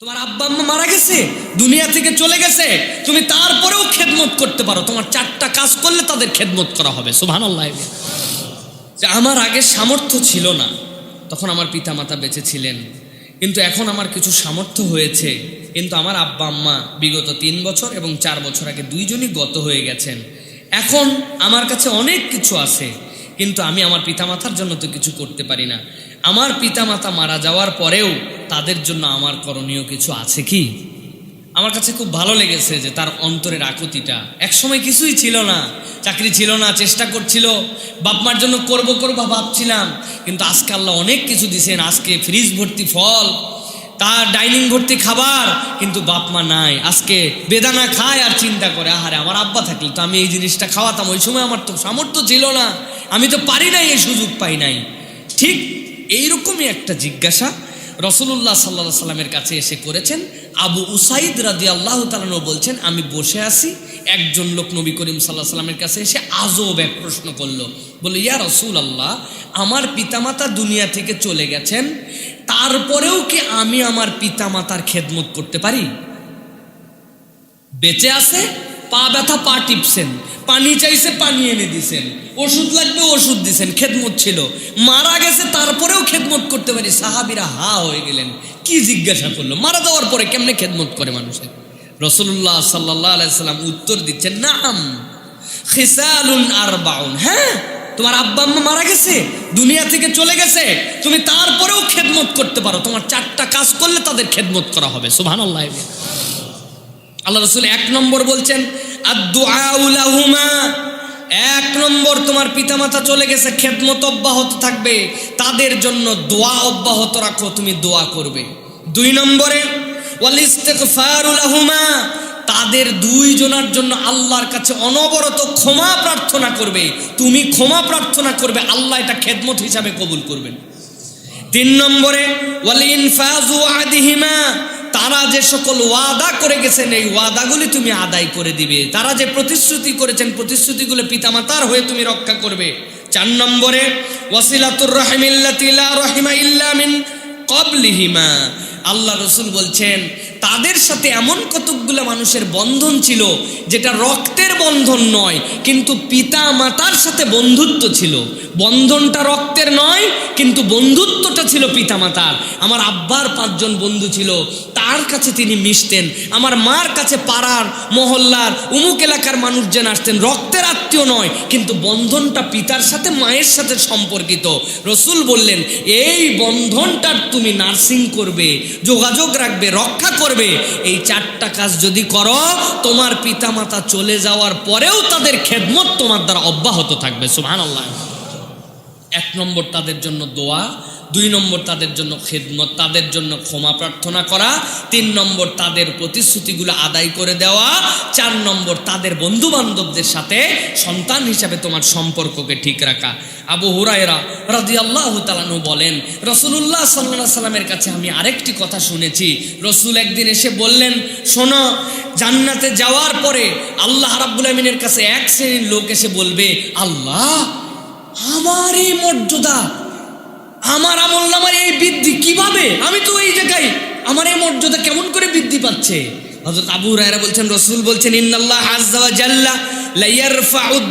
তোমার আব্বা আম্মা মারা গেছে, দুনিয়া থেকে চলে গেছে, তুমি তারপরেও খেদমত করতে পারো। তোমার চারটা কাজ করলে তাদের খেদমত করা হবে সুভান যে আমার আগে সামর্থ্য ছিল না, তখন আমার পিতা মাতা বেঁচে ছিলেন। কিন্তু এখন আমার কিছু সামর্থ্য হয়েছে। কিন্তু আমার আব্বা আম্মা বিগত তিন বছর এবং চার বছর আগে দুইজনই গত হয়ে গেছেন। এখন আমার কাছে অনেক কিছু আছে, কিন্তু আমি আমার পিতামাতার জন্য তো কিছু করতে পারি না। আমার পিতামাতা মারা যাওয়ার পরেও তাদের জন্য আমার করণীয় কিছু আছে কি? আমার কাছে খুব ভালো লেগেছে যে তার অন্তরের আকুতিটা। একসময় কিছুই ছিল না। চাকরি ছিল না, চেষ্টা করছিল। বাপমার জন্য করব করব ভাবছিলাম। কিন্তু আজকে আল্লাহ অনেক কিছু দিছেন। আজকে ফ্রিজ ভর্তি ফল, তার ডাইনিং ভর্তি খাবার, কিন্তু বাপ মা নাই। আজকে বেদানা খায় আর চিন্তা করে, আহারে, আমার আব্বা থাকলে তো আমি এই জিনিসটা খাওয়াতাম। ওই সময় আমার তো সামর্থ্য ছিল না। আমি তো পারি নাই, এই সুযোগ পাই নাই। ঠিক এইরকমই একটা জিজ্ঞাসা রসুল্লাহ সাল্লা সাল্লামের কাছে এসে করেছেন। আবু উসাইদ রাদি আল্লাহ তালানো বলছেন, আমি বসে আছি। একজন লোক নবী করিম সাল্লাহ সাল্লামের কাছে এসে আজব এক প্রশ্ন করল। বলে ইয়া রসুল আল্লাহ আমার পিতামাতা দুনিয়া থেকে চলে গেছেন, তারপরেও কি আমি আমার পিতামাতার খেদমত করতে পারি? বেঁচে আছে পা ব্যথা, পা টিপছেন। পানি চাইছে, পানি এনে দিছেন। ওষুধ লাগবে, ওষুধ দিছেন, খেদমত ছিল। মারা গেছে, তারপরেও খেদমত করতে পারি। সাহাবিরা হা হয়ে গেলেন। কি জিজ্ঞাসা করল? মারা যাওয়ার পরে কেমনে খেদমত করে মানুষের? রসুল্লাহ সাল্লাহ আলাইসাল্লাম উত্তর দিচ্ছেন নাম আর বাউন হ্যাঁ? তোমার আব্বা আম্মা মারা গেছে, দুনিয়া থেকে চলে গেছে। তুমি তারপরেও খেদমত করতে পারো। তোমার চারটা কাজ করলে তাদের খেদমত করা হবে। সুবহান আল্লাহ রসুল এক নম্বর বলছেন এক নম্বর তোমার পিতামাতা চলে গেছে, খেদমত অব্যাহত থাকবে। তাদের জন্য দোয়া অব্যাহত রাখো, তুমি দোয়া করবে। দুই নম্বরে তাদের দুইজনার জন্য আল্লাহর কাছে অনবরত ক্ষমা প্রার্থনা করবে। তুমি ক্ষমা প্রার্থনা করবে, আল্লাহ এটা খেদমত হিসাবে কবুল করবেন। তিন নম্বরে ওয়ালিন ফাজু আদিহিমা। তারা যে সকল ওয়াদা করে গেছেন, এই ওয়াদাগুলি তুমি আদায় করে দিবে। তারা যে প্রতিশ্রুতি করেছেন, প্রতিশ্রুতিগুলো পিতামাতার হয়ে তুমি রক্ষা করবে। চার নম্বরে, ওয়াসিলাতুর রহিমা ইল্লামিন কবলিহিমা আল্লাহ রসুল বলছেন, তাদের সাথে এমন কতকগুলো মানুষের বন্ধন ছিল, যেটা রক্তের বন্ধন নয়, কিন্তু পিতা মাতার সাথে বন্ধুত্ব ছিল। বন্ধনটা রক্তের নয়, কিন্তু বন্ধুত্বটা ছিল পিতা মাতার আমার আব্বার পাঁচজন বন্ধু ছিল তার কাছে তিনি মিশতেন, আমার মার কাছে পাড়ার, মহল্লার, উমুক এলাকার মানুষজন আসতেন, রক্তের আত্মীয় নয়, কিন্তু বন্ধনটা পিতার সাথে, মায়ের সাথে সম্পর্কিত। রসুল বললেন, এই বন্ধনটার তুমি নার্সিং করবে, যোগাযোগ রাখবে, রক্ষা করবে। এই চারটা কাজ যদি করো, তোমার পিতামাতা চলে যাওয়ার পরেও তাদের খেদমত তোমার দ্বারা অব্যাহত থাকবে। সুহান আল্লাহ এক নম্বর তাদের জন্য দোয়া, দুই নম্বর তাদের জন্য খেদমত, তাদের জন্য ক্ষমা প্রার্থনা করা, তিন নম্বর তাদের প্রতিশ্রুতিগুলো আদায় করে দেওয়া, চার নম্বর তাদের বন্ধু বান্ধবদের সাথে সন্তান হিসাবে তোমার সম্পর্ককে ঠিক রাখা। আবু হুরায়রা রাজি আল্লাহ তালানু বলেন রসুল্লাহ সাল্লাহ সাল্লামের কাছে আমি আরেকটি কথা শুনেছি। রসুল একদিন এসে বললেন, শোনো, জান্নাতে যাওয়ার পরে আল্লাহ রাব্বুল আমিনের কাছে এক শ্রেণির লোক এসে বলবে, আল্লাহ আমার এই মর্যাদা। আমার আমল নামার এই বৃদ্ধি কীভাবে? আমি তো এই জায়গায় আমার এই মর্যাদা কেমন করে বৃদ্ধি পাচ্ছে? হজরত আবু রায়রা বলছেন, রসুল বলছেন, ইন্নাল্লাহ আযজা ওয়া জাল্লা লা ইয়ারফাউদ